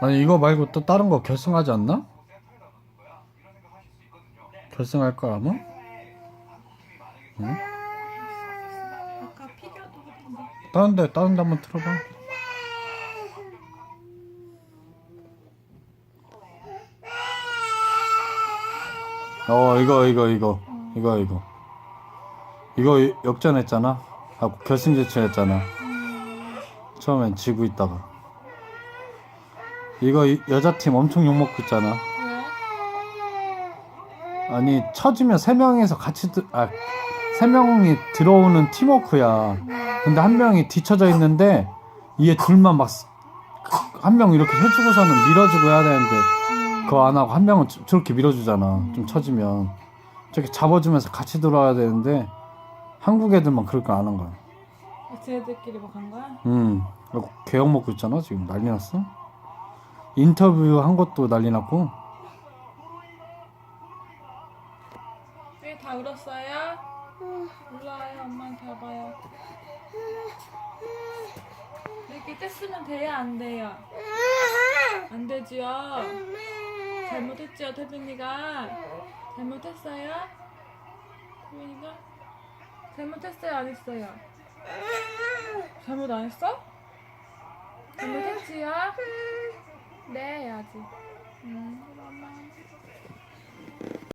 아니 이거 말고 또 다른 거 결승하지 않나? 결승할 거야 아마? 응? 다른 데 다른 데 한번 틀어봐 어 이거 이거 이거 이거 이거 이거 역전했잖아 아 결승 제출했잖아 처음엔 지고 있다가 이거 이- 여자팀 엄청 욕먹고 있잖아 왜? 아니 쳐주면 세 명이서 같이 들, 아, 세 명이 들어오는 팀워크야. 근데 한 명이 뒤쳐져 있는데 이에 둘만 막 한 명 이렇게 해주고서는 밀어주고 해야 되는데 그거 안 하고 한 명은 저- 저렇게 밀어주잖아. 좀 쳐지면 저렇게 잡아주면서 같이 들어와야 되는데 한국 애들만 그럴 거 안 한 거야. 쟤네들끼리 막 간 거야? 음, 그리고 개욕 먹고 있잖아 지금 난리 났어. 인터뷰 한 것도 난리 났고. 왜 다 울었어요? 올라와요 엄마한테 와봐요 이렇게 뗐으면 돼요 안 돼요? 안 되지요? 잘못했지요 태빈이가? 잘못했어요? 태빈이가? 잘못했어요 안 했어요? 잘못 안 했어? 잘못했지요? 네, 해야지. 음.